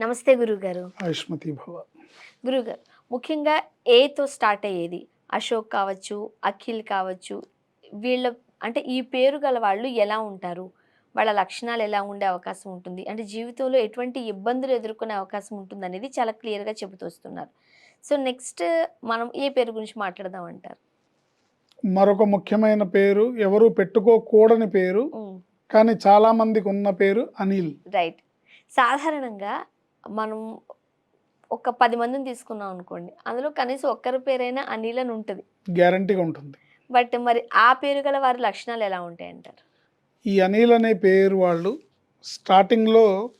నమస్తే గురుగారు. ఆయుష్మతి భవ. గురుగారు ముఖ్యంగా ఏతో స్టార్ట్ అయ్యేది? అశోక్ కావచ్చు అఖిల్ కావచ్చు వీళ్ళ అంటే ఈ పేరు గల వాళ్ళు ఎలా ఉంటారు? వాళ్ళ లక్షణాలు ఎలా ఉండే అవకాశం ఉంటుంది? అంటే జీవితంలో ఎటువంటి ఇబ్బందులు ఎదుర్కొనే అవకాశం ఉంటుంది అనేది చాలా క్లియర్గా చెబుతూ వస్తున్నారు. సో నెక్స్ట్ మనం ఏ పేరు గురించి మాట్లాడదాం అంటారు? మరొక ముఖ్యమైన పేరు ఎవరు పెట్టుకోకూడని పేరు కానీ చాలా మందికి ఉన్న పేరు అనిల్. రైట్ సాధారణంగా మనం ఒక పది మందిని తీసుకున్నాం అనుకోండి అందులో కనీసం ఒక్కరి పేరైనా అనిల్ అని ఉంటుంది. గ్యారంటీగా ఉంటుంది. బట్ మరి ఆ పేరు గల వారి లక్షణాలు ఎలా ఉంటాయి అంటారు? ఈ అనిల్ అనే పేరు వాళ్ళు స్టార్టింగ్లో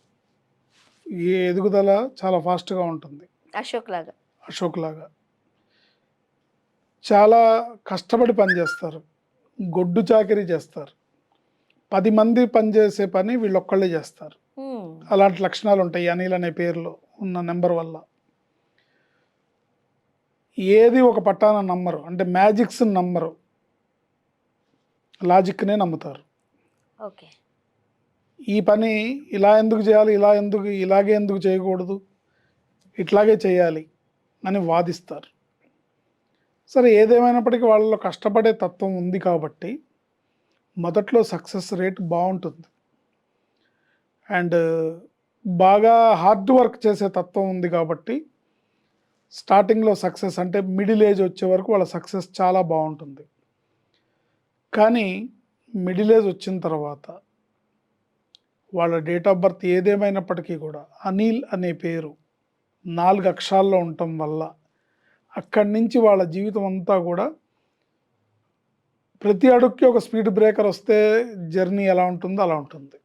ఈ ఎదుగుదల చాలా ఫాస్ట్గా ఉంటుంది. అశోక్ లాగా అశోక్ లాగా చాలా కష్టపడి పనిచేస్తారు గొడ్డు చాకరీ చేస్తారు. పది మంది పనిచేసే పని వీళ్ళొక్కళ్ళే చేస్తారు. అలాంటి లక్షణాలు ఉంటాయి అనిల్ అనే పేరులో ఉన్న నెంబర్ వల్ల. ఏది ఒక పట్టాన నమ్మరు అంటే మ్యాజిక్స్ నమ్మరు లాజిక్నే నమ్ముతారు. ఓకే. ఈ పని ఇలా ఎందుకు చేయాలి ఇలా ఎందుకు ఇలాగే ఎందుకు చేయకూడదు ఇట్లాగే చేయాలి అని వాదిస్తారు. సరే ఏదేమైనప్పటికీ వాళ్ళలో కష్టపడే తత్వం ఉంది కాబట్టి మొదట్లో సక్సెస్ రేట్ బాగుంటుంది. అండ్ బాగా హార్డ్ వర్క్ చేసే తత్వం ఉంది కాబట్టి స్టార్టింగ్లో సక్సెస్ అంటే మిడిల్ ఏజ్ వచ్చే వరకు వాళ్ళ సక్సెస్ చాలా బాగుంటుంది. కానీ మిడిల్ ఏజ్ వచ్చిన తర్వాత వాళ్ళ డేట్ ఆఫ్ బర్త్ ఏదేమైనప్పటికీ కూడా అనిల్ అనే పేరు నాలుగు అక్షరాల్లో ఉండటం వల్ల అక్కడి నుంచి వాళ్ళ జీవితం అంతా కూడా ప్రతి అడుక్కి ఒక స్పీడ్ బ్రేకర్ వస్తే జర్నీ ఎలా ఉంటుందో అలా ఉంటుంది.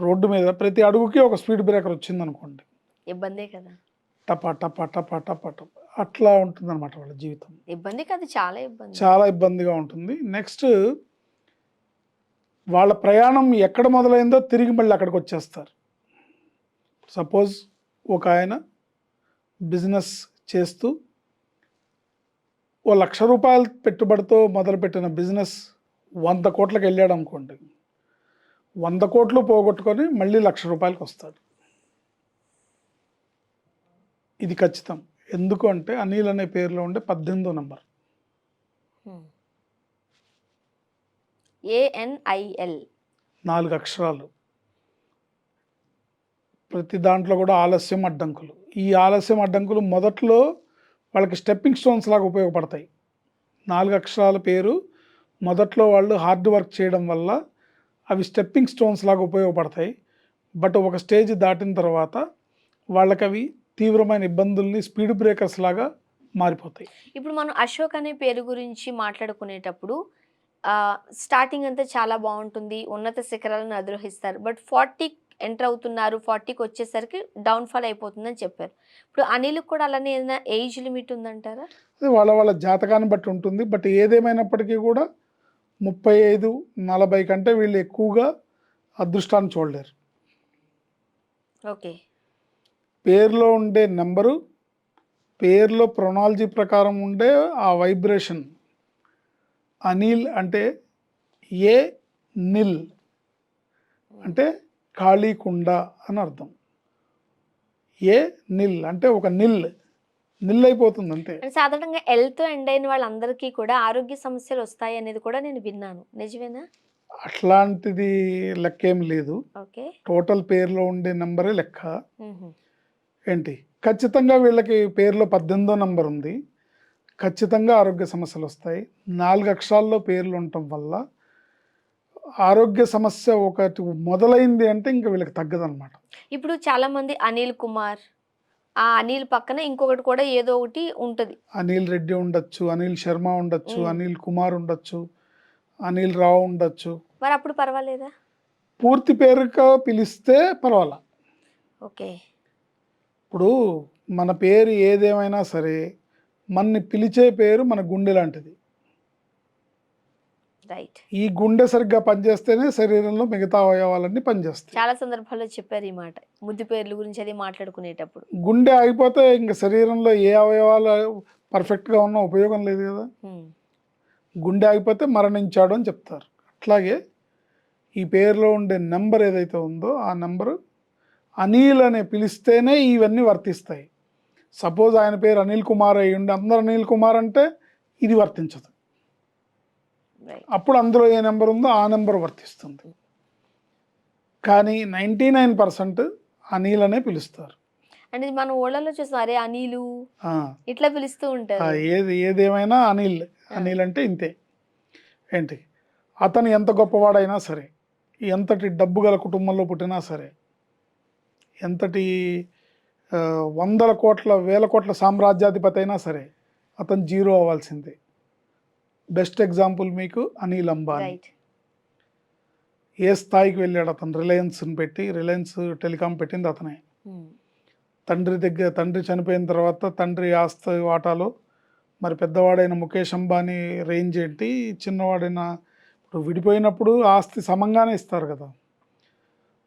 రోడ్డు మీద ప్రతి అడుగుకి ఒక స్పీడ్ బ్రేకర్ వచ్చింది అనుకోండి ఇబ్బందే కదా. టపా టపా టపా టపా టపా. అట్లా ఉంటుంది అనమాట వాళ్ళ జీవితం. ఇబ్బంది కాదు చాలా ఇబ్బంది. చాలా ఇబ్బందిగా ఉంటుంది. నెక్స్ట్ వాళ్ళ ప్రయాణం ఎక్కడ మొదలైందో తిరిగి మళ్ళీ అక్కడికి వచ్చేస్తారు. సపోజ్ ఒక ఆయన బిజినెస్ చేస్తూ ఓ లక్ష రూపాయల పెట్టుబడితో మొదలుపెట్టిన బిజినెస్ వంద కోట్లకు వెళ్ళాడు అనుకోండి వంద కోట్లు పోగొట్టుకొని మళ్ళీ లక్ష రూపాయలకు వస్తాడు. ఇది ఖచ్చితం. ఎందుకు అంటే అనిల్ అనే పేరులో ఉండే పద్దెనిమిదో నెంబర్. ఏఎన్ఐఎల్. నాలుగు అక్షరాలు. ప్రతి దాంట్లో కూడా ఆలస్యం అడ్డంకులు. ఈ ఆలస్యం అడ్డంకులు మొదట్లో వాళ్ళకి స్టెప్పింగ్ స్టోన్స్ లాగా ఉపయోగపడతాయి. నాలుగు అక్షరాల పేరు మొదట్లో వాళ్ళు హార్డ్ వర్క్ చేయడం వల్ల అవి స్టెప్పింగ్ స్టోన్స్ లాగా ఉపయోగపడతాయి. బట్ ఒక స్టేజ్ దాటిన తర్వాత వాళ్ళకి అవి తీవ్రమైన ఇబ్బందుల్ని స్పీడ్ బ్రేకర్స్ లాగా మారిపోతాయి. ఇప్పుడు మనం అశోక్ అనే పేరు గురించి మాట్లాడుకునేటప్పుడు స్టార్టింగ్ అంతా చాలా బాగుంటుంది ఉన్నత శిఖరాలను అధిరోహిస్తారు. బట్ ఫార్టీ ఎంటర్ అవుతున్నారు ఫార్టీకి వచ్చేసరికి డౌన్ఫాల్ అయిపోతుందని చెప్పారు. ఇప్పుడు అనిల్ కూడా అలానే ఏదైనా ఏజ్ లిమిట్ ఉందంటారా? వాళ్ళ వాళ్ళ జాతకాన్ని బట్టి ఉంటుంది. బట్ ఏదేమైనప్పటికీ కూడా ముప్పై ఐదు నలభై కంటే వీళ్ళు ఎక్కువగా అదృష్టాన్ని చూడలేరు. ఓకే. పేరులో ఉండే నెంబరు పేరులో ప్రొనాలజీ ప్రకారం ఉండే ఆ వైబ్రేషన్. అనిల్ అంటే ఏ నిల్ అంటే ఖాళీ కుండ అని అర్థం. ఏ నిల్ అంటే ఒక నిల్. నిల్ అయిపోతుంది అంతే సాధారణంగా ఎల్తో ఎండ్ అయిన వాళ్ళందరికీ కూడా ఆరోగ్య సమస్యలు వస్తాయి అనేది కూడా నేను విన్నాను. నిజమేనా? అట్లాంటిది లెక్కేం లేదు. ఓకే. టోటల్ పేరులో ఉండే నెంబరే లెక్క. ఏంటి? ఖచ్చితంగా వీళ్ళకి పేరులో పద్దెనిమిదో నంబర్ ఉంది. ఖచ్చితంగా ఆరోగ్య సమస్యలు వస్తాయి. నాలుగు అక్షరాల్లో పేర్లు ఉండటం వల్ల ఆరోగ్య సమస్య ఒకటి మొదలైంది అంటే ఇంకా వీళ్ళకి తగ్గదన్నమాట. ఇప్పుడు చాలా మంది అనిల్ కుమార్ ఆ అనిల్ పక్కన ఇంకొకటి కూడా ఏదో ఒకటి ఉంటది. అనిల్ రెడ్డి ఉండొచ్చు అనిల్ శర్మ ఉండొచ్చు. అనిల్ కుమార్ ఉండొచ్చు అనిల్ రావు ఉండొచ్చు. మరి అప్పుడు పర్వాలేదా? పూర్తి పేరుగా పిలిస్తే పర్వాలా. ఓకే. ఇప్పుడు మన పేరు ఏదేమైనా సరే మనని పిలిచే పేరు మన గుండె లాంటిది. రైట్. ఈ గుండె సరిగ్గా పనిచేస్తేనే శరీరంలో మిగతా అవయవాలన్నీ పనిచేస్తాయి. చాలా సందర్భాల్లో చెప్పారు ఈ మాట. ముద్దు పేర్ల గురించి అది మాట్లాడుకునేటప్పుడు. గుండె ఆగిపోతే ఇంకా శరీరంలో ఏ అవయవాలు పర్ఫెక్ట్గా ఉన్నా ఉపయోగం లేదు కదా. గుండె ఆగిపోతే మరణించాడు అని చెప్తారు. అట్లాగే ఈ పేరులో ఉండే నెంబర్ ఏదైతే ఉందో ఆ నెంబరు అనిల్ అనే పిలిస్తేనే ఇవన్నీ వర్తిస్తాయి. సపోజ్ ఆయన పేరు అనిల్ కుమార్ అయ్యి ఉండి అందరు అనిల్ కుమార్ అంటే ఇది వర్తించదు. అప్పుడు అందులో ఏ నెంబర్ ఉందో ఆ నెంబర్ వర్తిస్తుంది. కానీ నైంటీ నైన్ పర్సెంట్ అనిల్ అనే పిలుస్తారు అంటే మనం ఓళ్ళలో చూస్తాం అరే అనిలు ఇట్లా పిలుస్తూ ఉంటారు. ఏది ఏదేమైనా అనిల్ అనిల్ అంటే ఇంతే. ఏంటి? అతను ఎంత గొప్పవాడైనా సరే ఎంతటి డబ్బు గల కుటుంబంలో పుట్టినా సరే ఎంతటి వందల కోట్ల వేల కోట్ల సామ్రాజ్యాధిపతి అయినా సరే అతను జీరో అవ్వాల్సిందే. బెస్ట్ ఎగ్జాంపుల్ మీకు అనిల్ అంబానీ. ఏ స్థాయికి వెళ్ళాడు అతను? రిలయన్స్ని పెట్టి రిలయన్స్ టెలికాం పెట్టింది అతనే. తండ్రి దగ్గర తండ్రి చనిపోయిన తర్వాత తండ్రి ఆస్తి వాటాలో మరి పెద్దవాడైన ముఖేష్ అంబానీ రేంజ్ ఏంటి? చిన్నవాడైన ఇప్పుడు విడిపోయినప్పుడు ఆస్తి సమంగానే ఇస్తారు కదా.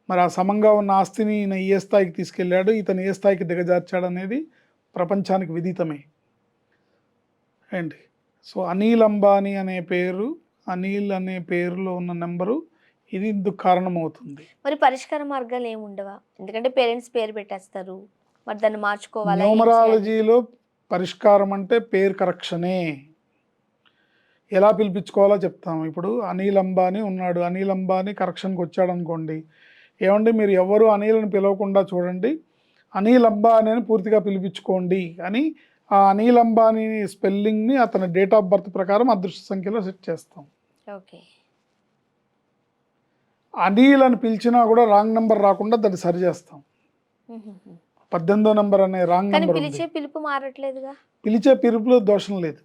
మరి ఆ సమంగా ఉన్న ఆస్తిని ఈయన ఏ స్థాయికి తీసుకెళ్ళాడు? ఇతను ఏ స్థాయికి దిగజార్చాడు అనేది ప్రపంచానికి విదితమే. ఏంటి? సో అనిల్ అంబానీ అనే పేరు అనిల్ అనే పేరులో ఉన్న నెంబరు ఇది ఇందుకు కారణమవుతుంది. మరి పరిష్కార మార్గాలు ఏమి ఉండవా? ఎందుకంటే పేరెంట్స్ పేరు పెట్టేస్తారు. మరి దాన్ని మార్చుకోవాలా? న్యూమరాలజీలో పరిష్కారం అంటే పేరు కరెక్షనే. ఎలా పిలిపించుకోవాలో చెప్తాం. ఇప్పుడు అనిల్ అంబానీ ఉన్నాడు. అనిల్ అంబానీ కరెక్షన్కి వచ్చాడు అనుకోండి ఏమండి మీరు ఎవరు అనిల్ని పిలవకుండా చూడండి. అనిల్ అంబానీ అని పూర్తిగా పిలిపించుకోండి అని ఆ అనిల్ అంబానీ స్పెల్లింగ్ని అతని డేట్ ఆఫ్ బర్త్ ప్రకారం అదృష్ట సంఖ్యలో సెట్ చేస్తాం. ఓకే. అనిల్ అని పిలిచినా కూడా రాంగ్ నెంబర్ రాకుండా దాన్ని సరి చేస్తాం. పద్దెనిమిదో నెంబర్ అనే రాంగ్ నెంబర్ పిలిచే పిలుపు మారట్లేదుగా? పిలిచే పిలుపులో దోషం లేదు.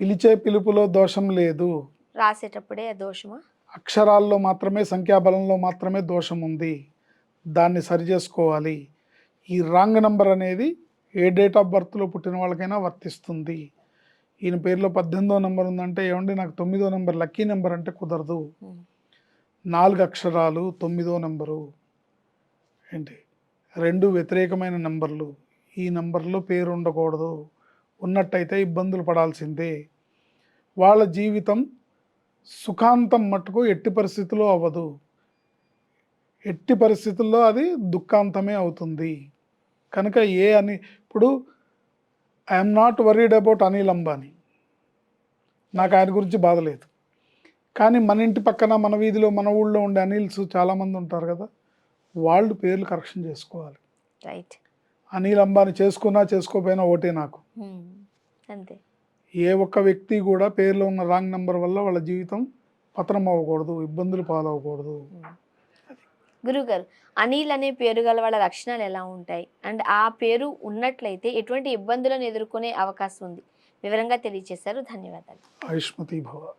పిలిచే పిలుపులో దోషం లేదు. రాసేటప్పుడే దోషమా? అక్షరాల్లో మాత్రమే సంఖ్యాబలంలో మాత్రమే దోషం ఉంది. దాన్ని సరి చేసుకోవాలి. ఈ రాంగ్ నంబర్ అనేది ఏ డేట్ ఆఫ్ బర్త్లో పుట్టిన వాళ్ళకైనా వర్తిస్తుంది. ఈయన పేరులో పద్దెనిమిదో నెంబర్ ఉందంటే ఏమండి? నాకు తొమ్మిదో నెంబర్ లక్కీ నెంబర్ అంటే కుదరదు. నాలుగు అక్షరాలు తొమ్మిదో నెంబరు. ఏంటి? రెండు వ్యతిరేకమైన నెంబర్లు. ఈ నెంబర్లో పేరు ఉండకూడదు. ఉన్నట్టయితే ఇబ్బందులు పడాల్సిందే. వాళ్ళ జీవితం సుఖాంతం మట్టుకు ఎట్టి పరిస్థితుల్లో అవ్వదు. ఎట్టి పరిస్థితుల్లో అది దుఃఖాంతమే అవుతుంది. కనుక ఏ అని ఇప్పుడు I'm not worried about Anil Ambani నాకు ఆయన గురించి బాధ లేదు. కానీ మన ఇంటి పక్కన మన వీధిలో మన ఊళ్ళో ఉండే అనిల్స్ చాలామంది ఉంటారు కదా వాళ్ళు పేర్లు కరెక్షన్ చేసుకోవాలి. రైట్ అనిల్ అంబానీ చేసుకున్నా చేసుకోపోయినా ఒకటే నాకు. ఉమ్. అంతే. ఏ ఒక్క వ్యక్తి కూడా పేర్లో ఉన్న రాంగ్ నెంబర్ వల్ల వాళ్ళ జీవితం పతనం అవ్వకూడదు ఇబ్బందులు పాలవ్వకూడదు. గురుగారు అనిల్ అనే పేరు గల వాళ్ళ లక్షణాలు ఎలా ఉంటాయి? అండ్ ఆ పేరు ఉన్నట్లయితే ఎటువంటి ఇబ్బందులను ఎదుర్కొనే అవకాశం ఉంది? వివరంగా తెలియజేశారు. ధన్యవాదాలు. ఆయుష్మతి భవ.